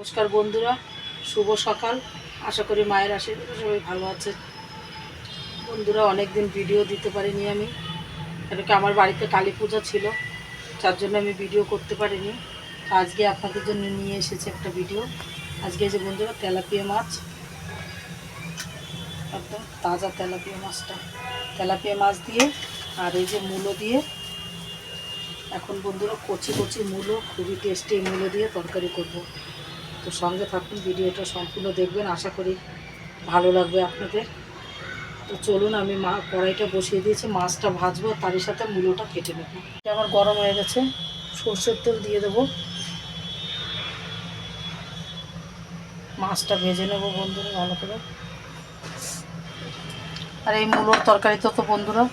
নমস্কার বন্ধুরা, শুভ সকাল। আশা করি মায়ের আশীর্বাদে সবাই ভালো আছে বন্ধুরা অনেক দিন ভিডিও দিতে পারিনি আমি। কেন কি আমার বাড়িতে কালী পূজা ছিল যার জন্য আমি ভিডিও করতে পারিনি। আজকে আপনাদের জন্য নিয়ে এসেছি একটা ভিডিও। আজকে যে বন্ধুরা, তেলাপিয়া মাছ। একদম তাজা তেলাপিয়া মাছটা। তেলাপিয়া মাছ দিয়ে আর এই যে মূলো দিয়ে। এখন বন্ধুরা, কচি কচি মূলো, খুবই টেস্টি মূলো দিয়ে তরকারি করব। তো সঙ্গে থাকুন, ভিডিওটা সম্পূর্ণ দেখবেন, আশা করি ভালো লাগবে আপনাদের। তো চলুন, আমি মা, কড়াইটা বসিয়ে দিয়েছি, মাছটা ভাজবো তারই সাথে মূলোটা কেটে নেব। আমার গরম হয়ে গেছে, সর্ষের তেল দিয়ে দেবো। মাছটা ভেজে নেব বন্ধুরা, ভালো করে। আর এই মূলোর তরকারিতে তো বন্ধুরা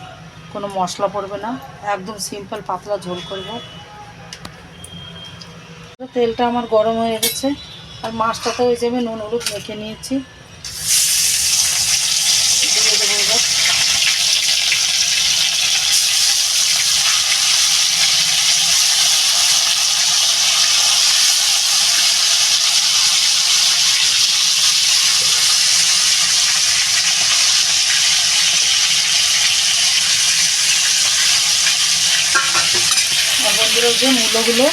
কোনো মশলা পড়বে না, একদম সিম্পল পাতলা ঝোল করব। তেলটা আমার গরম হয়ে গেছে। আর মাছটাতে ওই যে আমি নুন হলুদ মেখে নিয়েছি। যে মূলোগুলো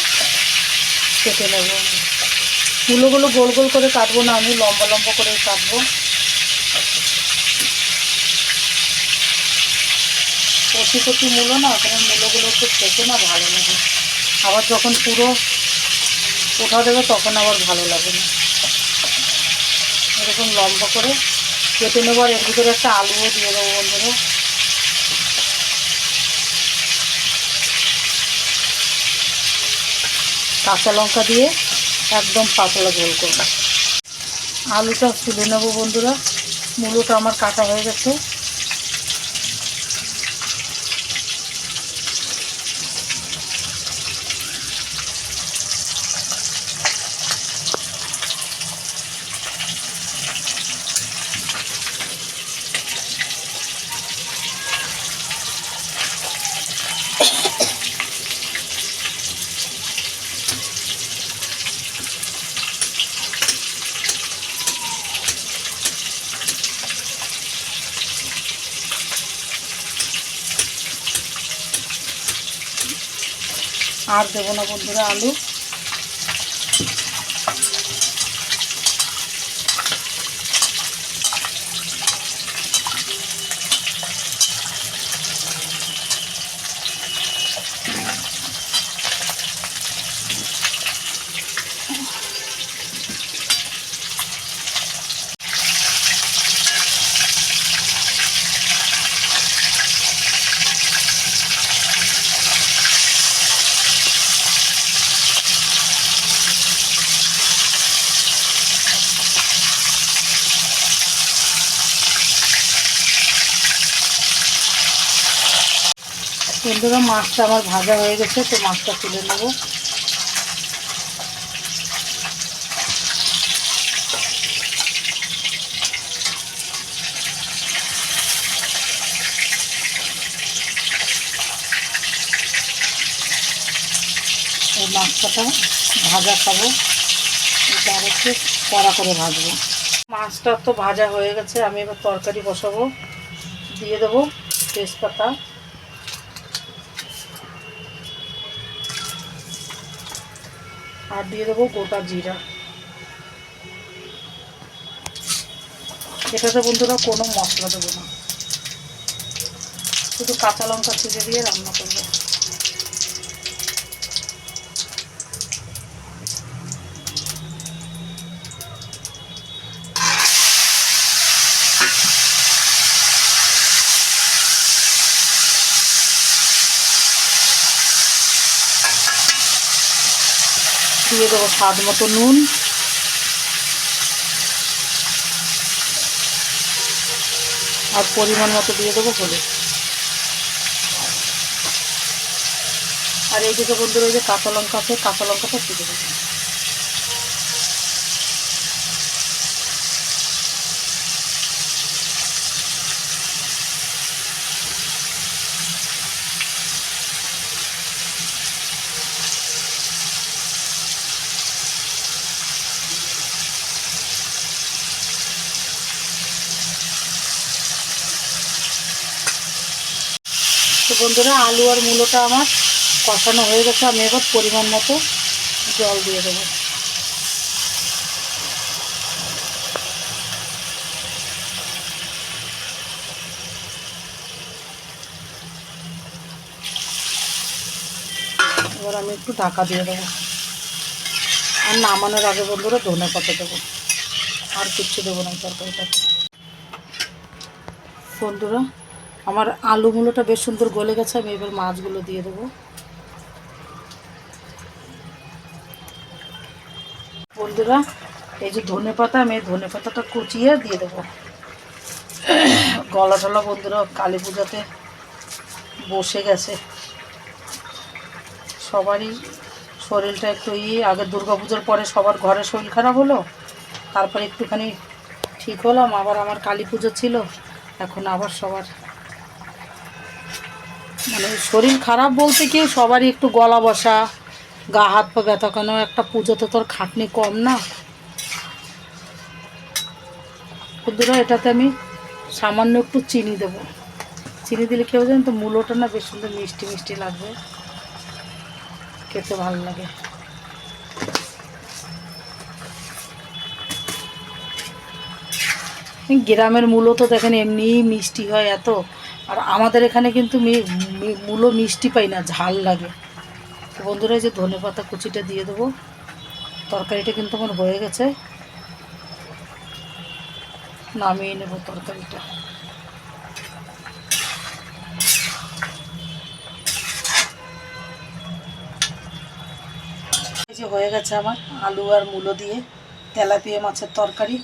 কেটে নেব মূলোগুলো গোল গোল করে কাটবো না, আমি লম্বা লম্বা করে কাটবো। কচি কচি মূলো না, ওখানে মূলোগুলো একটু খেতে না, ভালো লাগে। আবার যখন পুরো ওঠা দেবে তখন আবার ভালো লাগে না। এরকম লম্বা করে কেটে নেব, আর এর ভিতরে একটা আলুও দিয়ে দেবো বন্ধুরা। কাঁচা লঙ্কা দিয়ে একদম পাতলা গোল করব। আলুটা তুলে নেব বন্ধুরা। মূলোটা আমার কাটা হয়ে গেছে। আর দেবো না বন্ধুরা আলু। বন্ধুরা মাছটা আমার ভাজা হয়ে গেছে, তো মাছটা তুলে নেব। এই মাছটা ভাজা খাব। এটা আর একটু কড়া করে ভাজবো। মাছটা তো ভাজা হয়ে গেছে, আমি এবার তরকারি বসাবো। দিয়ে দেবো তেজপাতা। আর দিয়ে দেবো গোটা জিরা। এটাতে বন্ধুরা কোনো মশলা দেবো না। শুধু কাঁচা লঙ্কা ছিঁড়ে দিয়ে রান্না করব। দিয়ে দেবো স্বাদ মতো নুন। আর পরিমাণ মতো দিয়ে দেবো হলুদ। আর এই দিকে বন্ধুরা ওই যে কাঁচা লঙ্কা আছে, কাঁচা লঙ্কাটা দিয়ে দেবো। বন্ধুরা, আলু আর মূলোটা আমার কষানো হয়ে গেছে। আমি এবার পরিমাণ মতো জল দিয়ে দেবো। এবার আমি একটু ঢাকা দিয়ে দেবো। আর নামানোর আগে বন্ধুরা ধনে পাতা দেবো। আর কিচ্ছু দেবো না এই তরকারিটাতে। বন্ধুরা আমার আলু মুলোটা বেশ সুন্দর গলে গেছে, আমি এবার মাছগুলো দিয়ে দেবো। বন্ধুরা, এই যে ধনে পাতা, আমি ধনে পাতাটা কুচিয়ে দিয়ে দেবো। গলা টলা বন্ধুরা, কালী পূজাতে বসে গেছে। সবারই শরীরটা একটু ই, আগে পুজোর পরে সবার ঘরে শরীর খারাপ হলো, তারপরে একটুখানি ঠিক হলাম, আবার আমার কালী পুজো ছিল, এখন আবার সবার মানে শরীর খারাপ বলতে কি, সবারই একটু গলা বসা, গা হাত পা ব্যথা কেন, একটা পুজোতে তোর খাটনি কম না? বন্ধুরা, এটাতে আমি সামান্য একটু চিনি দেবো। চিনি দিলে কেউ জানেন তো, মূলোটা না বেশ সুন্দর মিষ্টি মিষ্টি লাগবে। খেতে ভালো লাগে। গ্রামের মূলো তো দেখেন এমনিই মিষ্টি হয় এত। আর আমাদের এখানে কিন্তু মূলো মিষ্টি পাই না, ঝাল লাগে। তো বন্ধুরা যে ধনে পাতা কুচিটা দিয়ে দেবো। তরকারিটা কিন্তু আমার হয়ে গেছে। নামিয়ে নেব তরকারিটা। যে হয়ে গেছে আমার আলু আর মূলো দিয়ে তেলাপিয়া মাছের তরকারি।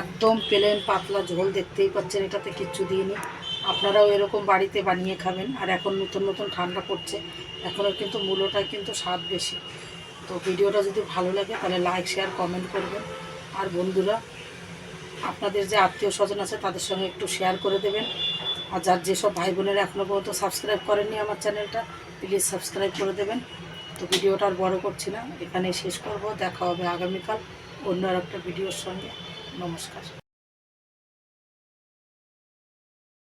একদম প্লেন পাতলা ঝোল, দেখতেই পাচ্ছেন, এটাতে কিচ্ছু দিইনি। আপনারাও এরকম বাড়িতে বানিয়ে খাবেন। আর এখন নতুন নতুন ঠান্ডা পড়ছে। এখনও কিন্তু মূলোটায় কিন্তু স্বাদ বেশি। তো ভিডিওটা যদি ভালো লাগে, তাহলে লাইক শেয়ার কমেন্ট করবেন। আর বন্ধুরা, আপনাদের যে আত্মীয় স্বজন আছে, তাদের সঙ্গে একটু শেয়ার করে দেবেন। আর যার যেসব ভাই বোনেরা এখনও পর্যন্ত সাবস্ক্রাইব করেননি আমার চ্যানেলটা প্লিজ সাবস্ক্রাইব করে দেবেন। তো ভিডিওটা আর বড়ো করছি না। এখানেই শেষ করব। দেখা হবে আগামীকাল অন্য আর একটা ভিডিওর সঙ্গে। নমস্কার।